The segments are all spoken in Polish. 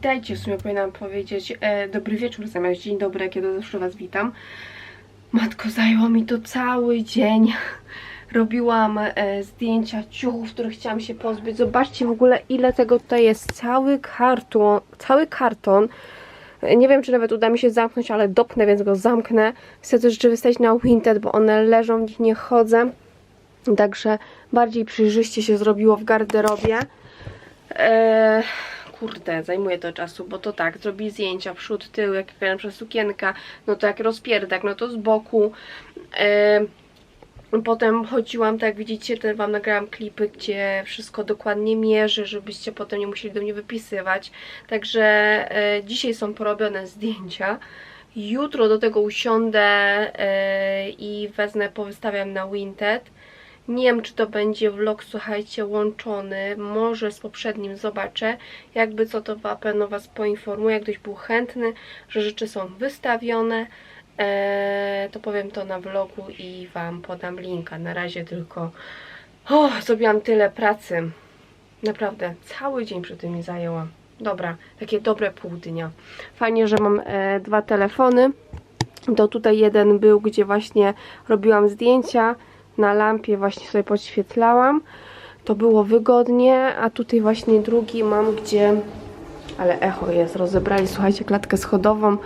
Witajcie, w sumie powinnam powiedzieć e, dobry wieczór zamiast dzień dobry, kiedy zawsze Was witam. Matko, zajęło mi to cały dzień. Robiłam e, zdjęcia ciuchów, których chciałam się pozbyć. Zobaczcie w ogóle ile tego tutaj jest. Cały karton, cały karton. Nie wiem, czy nawet uda mi się zamknąć, ale dopnę, więc go zamknę. Chcę te rzeczy wystawić na Vinted, bo one leżą, w nich nie chodzę. Także bardziej przejrzyście się zrobiło w garderobie. Eee, kurde, zajmuje to czasu, bo to tak, zrobi zdjęcia przód, tył, jak przykład sukienka, no to jak rozpierdak, no to z boku. Potem chodziłam, tak jak widzicie, ten wam nagrałam klipy, gdzie wszystko dokładnie mierzę, żebyście potem nie musieli do mnie wypisywać. Także e, dzisiaj są porobione zdjęcia. Jutro do tego usiądę e, i wezmę, powystawiam na Winted. Nie wiem, czy to będzie vlog, słuchajcie, łączony. Może z poprzednim zobaczę. Jakby co, to na pewno Was poinformuję. Jak ktoś był chętny, że rzeczy są wystawione, e, to powiem to na vlogu i Wam podam linka. Na razie tylko o, zrobiłam tyle pracy. Naprawdę, cały dzień przy tym mi zajęłam. Dobra, takie dobre pół dnia. Fajnie, że mam e, dwa telefony. To tutaj jeden był, gdzie właśnie robiłam zdjęcia na lampie właśnie sobie podświetlałam. To było wygodnie, a tutaj właśnie drugi mam, gdzie... Ale echo jest, rozebrali, słuchajcie, klatkę schodową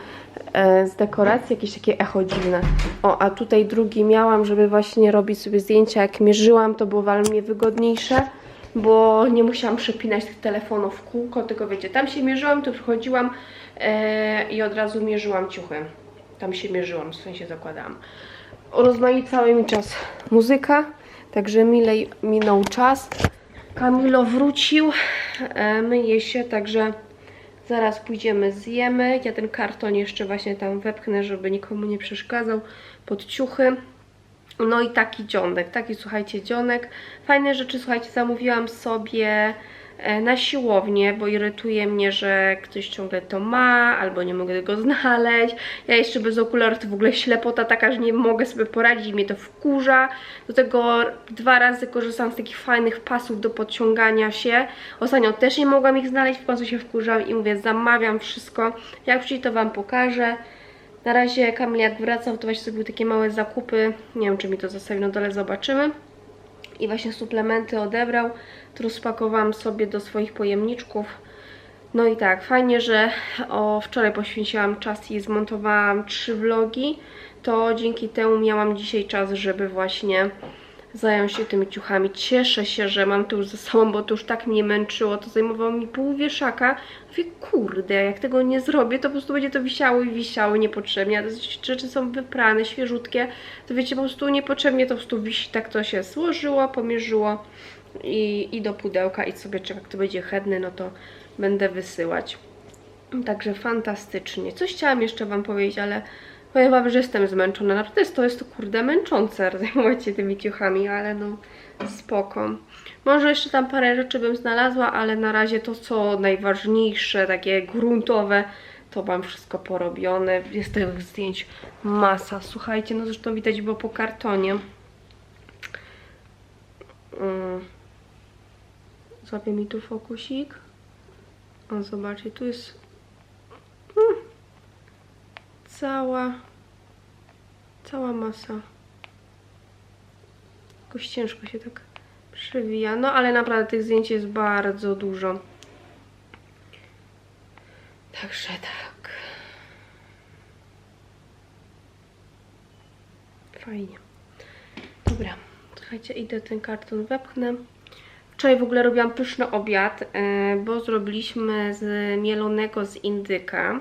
e, z dekoracji, jakieś takie echo dziwne. O, a tutaj drugi miałam, żeby właśnie robić sobie zdjęcia, jak mierzyłam, to było dla mnie wygodniejsze, bo nie musiałam przepinać tych telefonów w kółko, tylko wiecie, tam się mierzyłam, tu przychodziłam e, i od razu mierzyłam ciuchy. Tam się mierzyłam, w sensie zakładałam rozmaicały mi czas muzyka, także milej minął czas. Kamilo wrócił, e, myje się, także zaraz pójdziemy, zjemy. Ja ten karton jeszcze właśnie tam wepchnę, żeby nikomu nie przeszkadzał pod ciuchy. No i taki dzionek, taki słuchajcie dzionek. Fajne rzeczy, słuchajcie, zamówiłam sobie na siłownię, bo irytuje mnie, że ktoś ciągle to ma, albo nie mogę tego znaleźć. Ja jeszcze bez okularów to w ogóle ślepota taka, że nie mogę sobie poradzić, mnie to wkurza. Do tego dwa razy korzystam z takich fajnych pasów do podciągania się. Ostatnio też nie mogłam ich znaleźć, w końcu się wkurzam i mówię, zamawiam wszystko. Jak wróci to Wam pokażę. Na razie Kamil jak wracał, to właśnie zrobił takie małe zakupy. Nie wiem, czy mi to zostawi na dole, zobaczymy. I właśnie suplementy odebrał. Tu rozpakowałam sobie do swoich pojemniczków. No i tak, fajnie, że o, wczoraj poświęciłam czas i zmontowałam trzy vlogi. To dzięki temu miałam dzisiaj czas, żeby właśnie zająć się tymi ciuchami. Cieszę się, że mam to już ze sobą, bo to już tak mnie męczyło. To zajmowało mi pół wieszaka. Mówię, kurde, jak tego nie zrobię, to po prostu będzie to wisiało i wisiało niepotrzebnie. A te rzeczy są wyprane, świeżutkie. To wiecie, po prostu niepotrzebnie to po prostu wisi. Tak to się złożyło, pomierzyło i, i do pudełka i sobie czeka, jak to będzie chętny, no to będę wysyłać. Także fantastycznie. Coś chciałam jeszcze Wam powiedzieć, ale powiem Wam, że jestem zmęczona. Naprawdę jest to, jest to kurde męczące zajmować się tymi ciuchami, ale no spoko. Może jeszcze tam parę rzeczy bym znalazła, ale na razie to co najważniejsze, takie gruntowe, to mam wszystko porobione. Jest tych zdjęć masa. Słuchajcie, no zresztą widać było po kartonie. Mm. Złapie mi tu fokusik. O, zobaczcie, tu jest mm, cała cała masa. Jakoś ciężko się tak przewija. No, ale naprawdę tych zdjęć jest bardzo dużo. Także tak. Fajnie. Dobra, słuchajcie, idę ten karton wepchnę. Wczoraj w ogóle robiłam pyszny obiad, e, bo zrobiliśmy z mielonego z indyka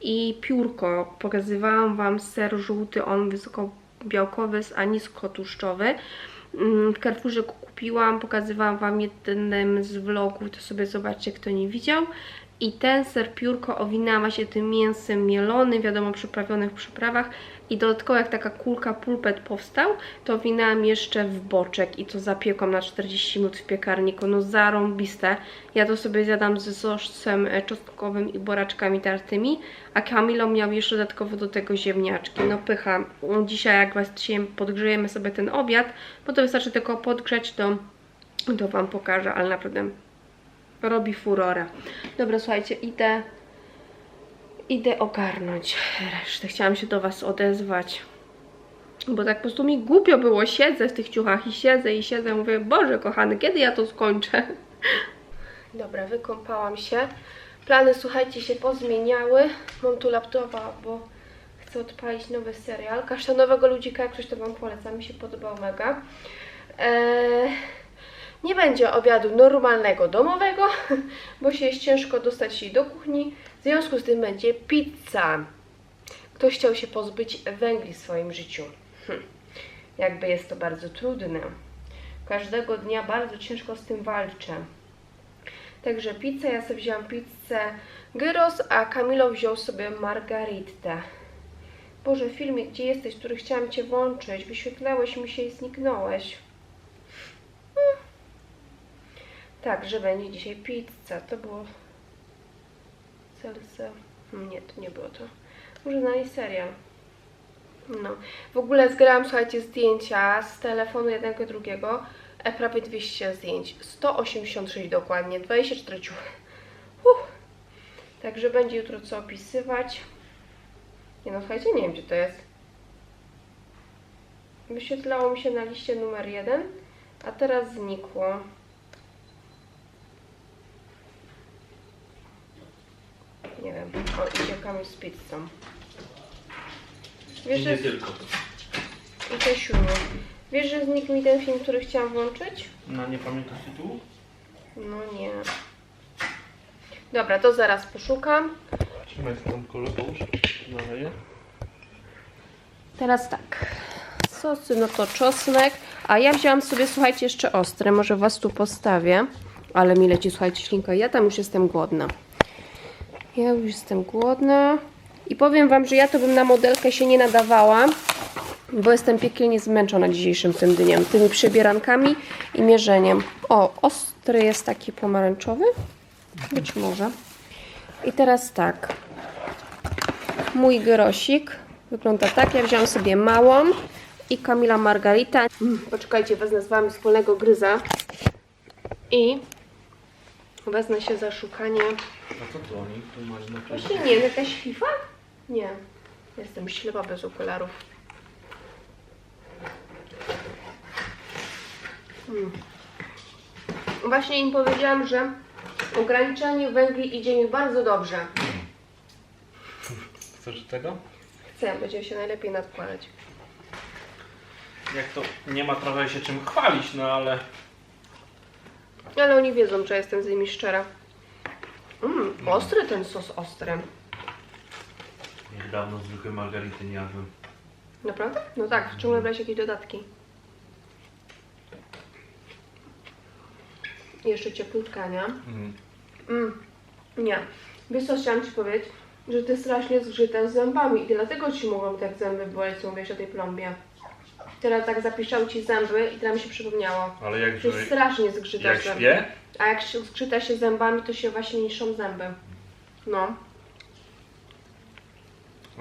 i piórko. Pokazywałam Wam ser żółty, on wysokobiałkowy, a niskotłuszczowy. Mm, W Carrefourze kupiłam, pokazywałam Wam jednym z vlogów, to sobie zobaczcie, kto nie widział. I ten ser piórko owinęła się tym mięsem mielonym, wiadomo, przyprawionym w przyprawach. I dodatkowo jak taka kulka pulpet powstał, to owinęłam jeszcze w boczek i to zapiekłam na 40 minut w piekarniku. No zarąbiste. Ja to sobie zjadam z sosem e, czosnkowym i boraczkami tartymi, a Kamilo miał jeszcze dodatkowo do tego ziemniaczki. No pycha. Dzisiaj jak właśnie podgrzejemy sobie ten obiad, bo to wystarczy tylko podgrzeć, to, to Wam pokażę, ale naprawdę robi furorę. Dobra, słuchajcie, idę idę ogarnąć resztę. Chciałam się do Was odezwać. Bo tak po prostu mi głupio było, siedzę w tych ciuchach i siedzę i siedzę, mówię, Boże kochany, kiedy ja to skończę? Dobra, wykąpałam się. Plany, słuchajcie, się pozmieniały. Mam tu laptopa, bo chcę odpalić nowy serial. Kasztanowego ludzika, jak coś to Wam polecam, mi się podobał mega. Eee, nie będzie obiadu normalnego, domowego, bo się jest ciężko dostać się do kuchni. W związku z tym będzie pizza. Ktoś chciał się pozbyć węgli w swoim życiu. Hm. Jakby jest to bardzo trudne. Każdego dnia bardzo ciężko z tym walczę. Także pizzę, ja sobie wzięłam pizzę gyros, a Kamilo wziął sobie margaritę. Boże, filmie, gdzie jesteś, który chciałam Cię włączyć? Wyświetlałeś mi się i zniknąłeś. Hmm. Tak, że będzie dzisiaj pizza. To było... Salsa... Nie, to nie było to. Może na jej serial. No. W ogóle zgrałam, słuchajcie, zdjęcia z telefonu jednego drugiego. E, prawie 200 zdjęć. 186 dokładnie. 24 ciuchy. Uff. Także będzie jutro co opisywać. Nie no, słuchajcie, nie wiem gdzie to jest. Wyświetlało mi się na liście numer 1, a teraz znikło. Nie wiem. O, idzie Kamil z pizzą. Wiesz, I że... nie tylko. I Kasiuniu. Wiesz, że znikł mi ten film, który chciałam włączyć? No nie pamiętasz tytułu? No nie. Dobra, to zaraz poszukam. Trzymaj tam kolę, połóż. Naleję. Teraz tak. Sosy, no to czosnek. A ja wzięłam sobie, słuchajcie, jeszcze ostre. Może was tu postawię. Ale mi leci, słuchajcie, ślinka. Ja tam już jestem głodna. Ja już jestem głodna. I powiem wam, że ja to bym na modelkę się nie nadawała. Bo jestem piekielnie zmęczona dzisiejszym tym dniem. Tymi przebierankami i mierzeniem. O, ostry jest taki pomarańczowy. Być może. I teraz tak. Mój gyrosik wygląda tak. Ja wziąłam sobie małą i Kamila Margarita. Mm, poczekajcie, wezmę z Wami wspólnego gryza. I wezmę się za szukanie. A co to oni? Tu masz na Właśnie nie, jakaś FIFA? Nie. Jestem ślepa bez okularów. Mm. Właśnie im powiedziałam, że ograniczanie węgli idzie mi bardzo dobrze. Chcesz tego? Chcę, będzie się najlepiej nadkładać. Jak to nie ma trochę się czym chwalić, no ale... Ale oni wiedzą, że jestem z nimi szczera. Mm, ostry ten sos, ostry. Jak dawno zwykłe margarity nie jadłem. Naprawdę? No tak, ciągle brać jakieś dodatki. Jeszcze cieplutka, nie? Mm. Mm, nie. Wiesz co chciałam Ci powiedzieć? Że Ty strasznie zgrzytasz zębami i dlatego Ci mogą tak zęby boleć, co mówisz o tej plombie. Teraz tak zapiszczały Ci zęby i teraz mi się przypomniało. Ale jak, Że że, strasznie zgrzytasz jak zęby. śpię, A jak się zgrzyta się zębami, to się właśnie niszczą zęby. No.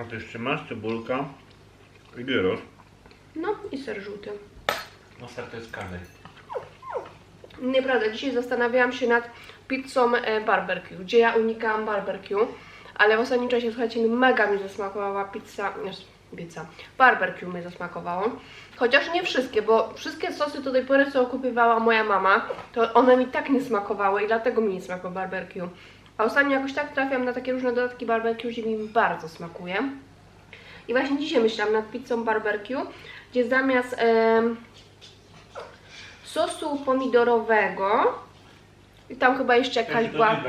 a ty jeszcze masz cebulka i gyros. No i ser żółty. No ser to jest kary. Nieprawda, dzisiaj zastanawiałam się nad pizzą e, barbecue, gdzie ja unikałam barbecue, ale w ostatnim czasie, słuchajcie, mi mega mi zasmakowała pizza, nie, pizza, barbecue mi zasmakowało. Chociaż nie wszystkie, bo wszystkie sosy do tej pory, co kupywała moja mama, to one mi tak nie smakowały i dlatego mi nie smakowało barbecue. A ostatnio jakoś tak trafiam na takie różne dodatki barbecue, gdzie mi bardzo smakuje. I właśnie dzisiaj myślałam nad pizzą barbecue, gdzie zamiast em, sosu pomidorowego i tam chyba jeszcze jakaś była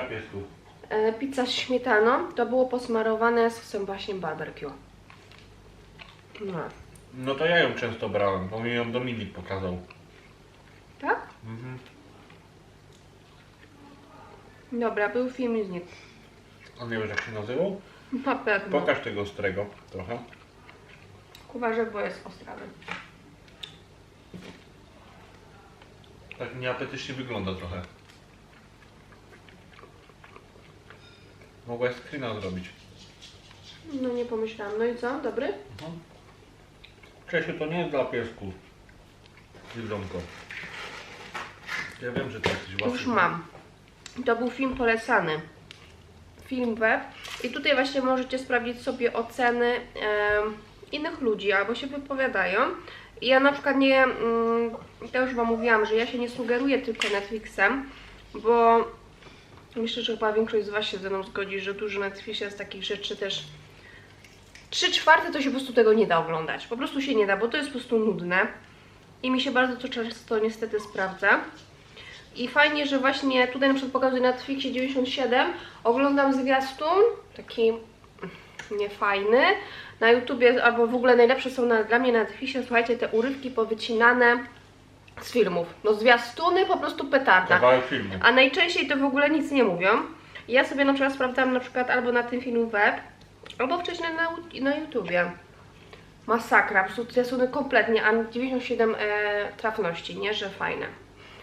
e, pizza z śmietaną, to było posmarowane sosem właśnie barbecue. No. No to ja ją często brałem, bo mi ją Dominik pokazał. Tak? Mhm. Dobra, był film i znikł. A nie wiesz jak się nazywał? Na pewno. Pokaż tego ostrego trochę. Uważaj, bo jest ostrawy. Tak nieapetycznie wygląda trochę. Mogłaś screena zrobić. No nie pomyślałam. No i co? Dobry? Mhm. Czesiu, to nie jest dla piesków. Jedzonko. Ja wiem, że to jesteś łatwy. Już mam. To był film polecany. Film web. I tutaj właśnie możecie sprawdzić sobie oceny em, innych ludzi, albo się wypowiadają. I ja na przykład nie, mm, to już Wam mówiłam, że ja się nie sugeruję tylko Netflixem, bo myślę, że chyba większość z Was się ze mną zgodzi, że dużo Netflixie z takich rzeczy też 3 czwarte to się po prostu tego nie da oglądać. Po prostu się nie da, bo to jest po prostu nudne. I mi się bardzo to często niestety sprawdza. I fajnie, że właśnie tutaj na przykład pokazuje na Netflixie 97, oglądam zwiastun, taki niefajny. Na YouTubie albo w ogóle najlepsze są na, dla mnie na Netflixie, słuchajcie, te urywki powycinane z filmów. No zwiastuny po prostu petarda. A najczęściej to w ogóle nic nie mówią. Ja sobie na przykład sprawdzam na przykład albo na tym filmu web, albo wcześniej na, na YouTubie. Masakra, po prostu kompletnie, a 97 e, trafności, nie? Że fajne.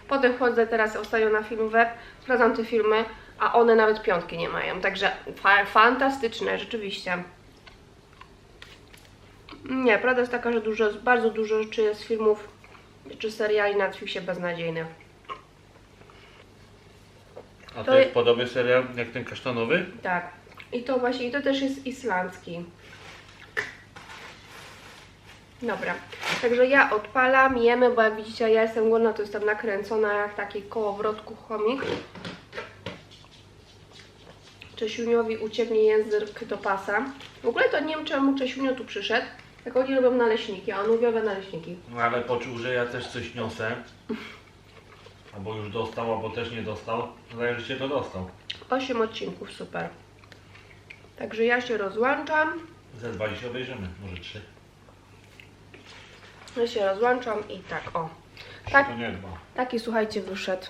Potem wchodzę teraz ostatnio na film web, sprawdzam te filmy, a one nawet piątki nie mają. Także fa fantastyczne, rzeczywiście. Nie, prawda jest taka, że dużo, bardzo dużo rzeczy jest filmów czy seriali na Netflixie beznadziejnych. A To to jest je- podobny serial jak ten kasztanowy? Tak. I to właśnie, i to też jest islandzki. Dobra, także ja odpalam, jemy, bo jak widzicie ja jestem głodna, to jestem nakręcona jak taki kołowrotku chomik. Czesiuniowi ucieknie język do pasa. W ogóle to nie wiem czemu Czesiunio tu przyszedł, jak oni robią naleśniki, a on uwielbia naleśniki. No ale poczuł, że ja też coś niosę. Albo już dostał, albo też nie dostał. Zdaje że się to dostał. 8 odcinków, super. Także ja się rozłączam. Ze dwa dzisiaj obejrzymy, może trzy. Ja się rozłączam i tak, o. Tak. to nie. Taki słuchajcie wyszedł.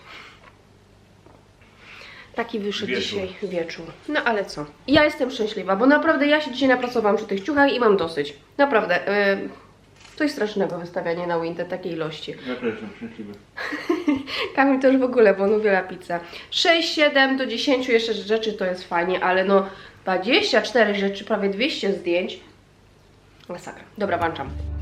Taki wyszedł Wieczór. dzisiaj wieczór. No ale co? Ja jestem szczęśliwa, bo naprawdę ja się dzisiaj napracowałam przy tych ciuchach i mam dosyć. Naprawdę. Yy, coś strasznego wystawianie na Winter takiej ilości. Ja też jestem szczęśliwy. Kamil też w ogóle, bo on uwielbia pizzę. 6, 7 do 10 jeszcze rzeczy to jest fajnie, ale no 24 rzeczy, prawie 200 zdjęć. Masakra. Dobra, włączam.